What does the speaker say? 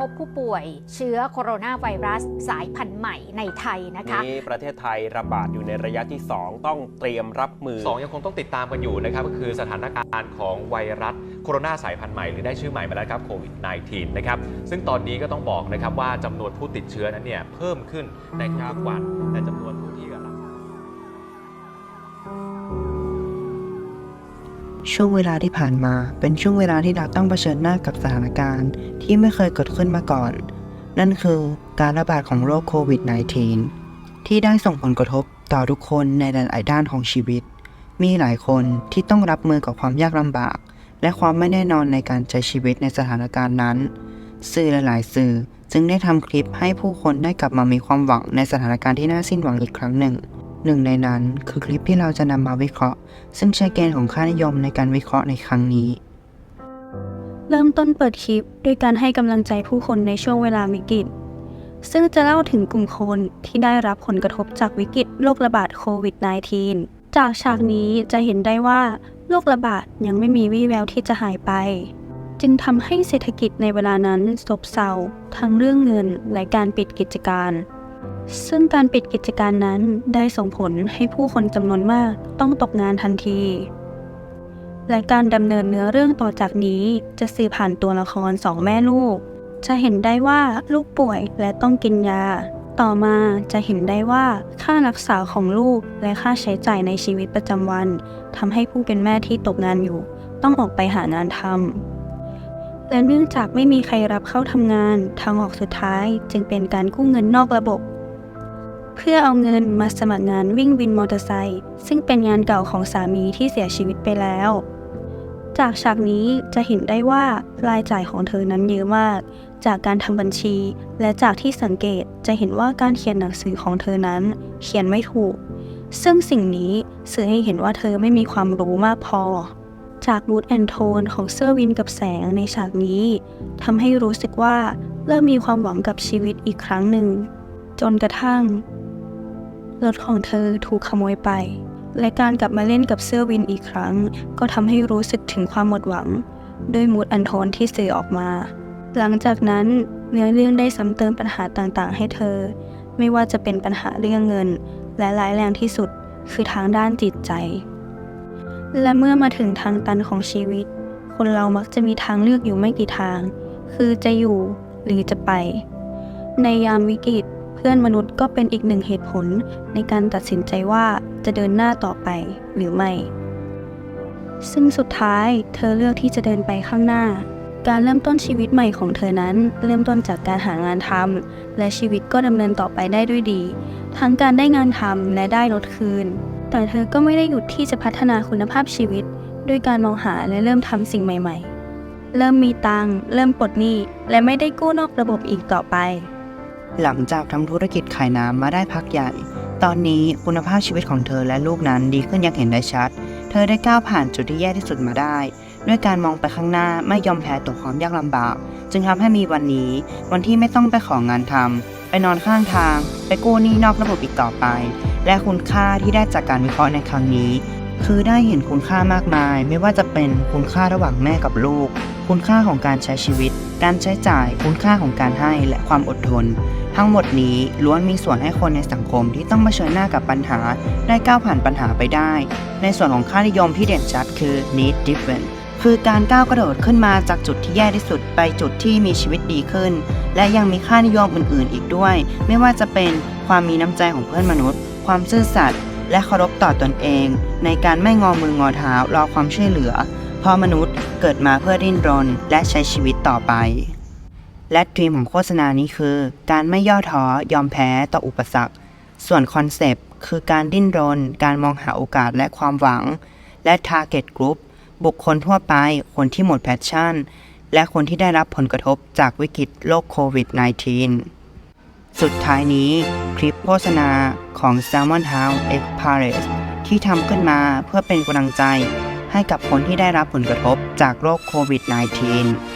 พบผู้ป่วยเชื้อโคโรนาไวรัสสายพันธุ์ใหม่ในไทยนะคะนี้ประเทศไทยระบาดอยู่ในระยะที่ 2 ต้องเตรียมรับมือสองยังคงต้องติดตามกันอยู่นะครับก็คือสถานการณ์ของไวรัสโคโรนาสายพันธุ์ใหม่หรือได้ชื่อใหม่มาแล้วครับโควิด -19 นะครับซึ่งตอนนี้ก็ต้องบอกนะครับว่าจำนวนผู้ติดเชื้อนั้นเนี่ยเพิ่มขึ้นในทุกๆวันและจำนวนผู้ที่รักษา ช่วงเวลาที่ผ่านมาเป็นช่วงเวลาที่เราต้องเผชิญหน้ากับสถานการณ์ ที่ไม่เคยเกิดขึ้นมาก่อน นั่นคือการระบาดของโรคโควิด -19 ที่ได้ส่งผลกระทบต่อทุกคนในหลาย ๆ ด้านของชีวิต มีหลายคนที่ต้องรับมือกับความยากลำบาก และความไม่แน่นอนในการใช้ชีวิตในสถานการณ์นั้น สื่อหลาย ๆ สื่อจึงได้ทำคลิปให้ผู้คนได้กลับมามีความหวังในสถานการณ์ที่น่าสิ้นหวังอีกครั้งหนึ่ง หนึ่งในนั้นคือคลิปที่เราจะนำมาวิเคราะห์ ซึ่งใช้เกณฑ์ของค่านิยมในการวิเคราะห์ในครั้งนี้ เริ่มต้นเปิดคลิปด้วยการให้กำลังใจผู้คนในช่วงเวลาวิกฤต ซึ่งจะเล่าถึงกลุ่มคนที่ได้รับผลกระทบจากวิกฤตโรคระบาดโควิด -19 จากฉากนี้จะเห็นได้ว่าโรคระบาดยังไม่มีวี่แววที่จะหายไป จึงทำให้เศรษฐกิจในเวลานั้นซบเซาทั้งเรื่องเงินและการปิดกิจการ ซึ่งการปิดกิจการนั้นได้ส่งผลให้ผู้คนจำนวนมากต้องตกงานทันที และการดำเนินเนื้อเรื่องต่อจากนี้จะสื่อผ่านตัวละครสองแม่ลูก จะเห็นได้ว่าลูกป่วยและต้องกินยา ต่อมาจะเห็นได้ว่าค่ารักษาของลูกและค่าใช้จ่ายในชีวิตประจำวันทำให้ผู้เป็นแม่ที่ตกงานอยู่ ต้องออกไปหางานทำและเนื่องจากไม่มีใครรับเข้าทำงาน ทางออกสุดท้ายจึงเป็นการกู้เงินนอกระบบ พื่อเอาเงินมาสมัครงานวิ่งวินมอเตอร์ไซค์ซึ่งเป็นงานเก่าของสามีที่เสียชีวิตไปแล้ว จากฉากนี้จะเห็นได้ว่ารายจ่ายของเธอนั้นเยอะมาก จากการทำบัญชี และจากที่สังเกตจะเห็นว่าการเขียนหนังสือของเธอนั้นเขียนไม่ถูก ซึ่งสิ่งนี้สื่อให้เห็นว่าเธอไม่มีความรู้มากพอ จากรูทแอนโทนของเสื้อวินกับแสงในฉากนี้ทำให้รู้สึกว่าเริ่มมีความหวังกับชีวิตอีกครั้งหนึ่งจนกระทั่ง รถของเธอถูกขโมยไป และการกลับมาเล่นกับเสื้อวินอีกครั้ง ก็ทำให้รู้สึกถึงความหมดหวัง ด้วยมูดอันโทนที่สื่อออกมา หลังจากนั้นเนื้อเรื่องได้ซ้ำเติมปัญหาต่างๆ ให้เธอ ไม่ว่าจะเป็นปัญหาเรื่องเงิน และร้ายแรงที่สุดคือทางด้านจิตใจ และเมื่อมาถึงทางตันของชีวิต คนเรามักจะมีทางเลือกอยู่ไม่กี่ทาง คือจะอยู่หรือจะไป ในยามวิกฤต พื่อนมนุษย์ก็เป็นอีกหนึ่งเหตุผลในการตัดสินใจว่าจะเดินหน้าต่อไปหรือไม่ ซึ่งสุดท้ายเธอเลือกที่จะเดินไปข้างหน้า การเริ่มต้นชีวิตใหม่ของเธอนั้น เริ่มต้นจากการหางานทำและชีวิตก็ดำเนินต่อไปได้ด้วยดี ทั้งการได้งานทำและได้ลดคืน แต่เธอก็ไม่ได้หยุดที่จะพัฒนาคุณภาพชีวิต ด้วยการมองหาและเริ่มทำสิ่งใหม่ ๆ เริ่มมีตังเริ่มปลดหนี้และไม่ได้กู้นอกระบบอีกต่อไป หลังจากทำธุรกิจขายน้ำมาได้พักใหญ่ ตอนนี้คุณภาพชีวิตของเธอและลูกนั้นดีขึ้นอย่างเห็นได้ชัด เธอได้ก้าวผ่านจุดที่แย่ที่สุดมาได้ ด้วยการมองไปข้างหน้าไม่ยอมแพ้ต่อความยากลำบาก จึงทำให้มีวันนี้ วันที่ไม่ต้องไปของานทำไปนอนข้างทาง ไปกู้หนี้นอกระบบอีกต่อไป และคุณค่าที่ได้จากการวิเคราะห์ในครั้งนี้ คือได้เห็นคุณค่ามากมาย ไม่ว่าจะเป็นคุณค่าระหว่างแม่กับลูก คุณค่าของการใช้ชีวิต การใช้จ่าย คุณค่าของการให้และความอดทน ทั้งหมดนี้ล้วนมีส่วนให้คนในสังคมที่ต้องเผชิญหน้ากับปัญหา ได้ก้าวผ่านปัญหาไปได้ ในส่วนของค่านิยมที่เด่นชัดคือ need different คือการก้าวกระโดดขึ้นมาจากจุดที่แย่ที่สุดไปจุดที่มีชีวิตดีขึ้น และยังมีค่านิยมอื่นๆ อีกด้วย ไม่ว่าจะเป็นความมีน้ำใจของเพื่อนมนุษย์ ความซื่อสัตย์และเคารพต่อตนเอง ในการไม่งอมืองอเท้ารอความช่วยเหลือ เพราะมนุษย์เกิดมาเพื่อดิ้นรนและใช้ชีวิตต่อไป และดีมของโฆษณานี้คือ การไม่ย่อท้อยอมแพ้ต่ออุปสรรค ส่วนคอนเซปต์คือการดิ้นรน การมองหาโอกาสและความหวัง และ Target Group บุคคลทั่วไป คนที่หมดแพชชั่น และคนที่ได้รับผลกระทบจากวิกฤตโรคโควิด -19 สุดท้ายนี้คลิปโฆษณาของ Salmon House X Paris ที่ทำขึ้นมาเพื่อเป็นกำลังใจให้กับคนที่ได้รับผลกระทบจากโรคโควิด -19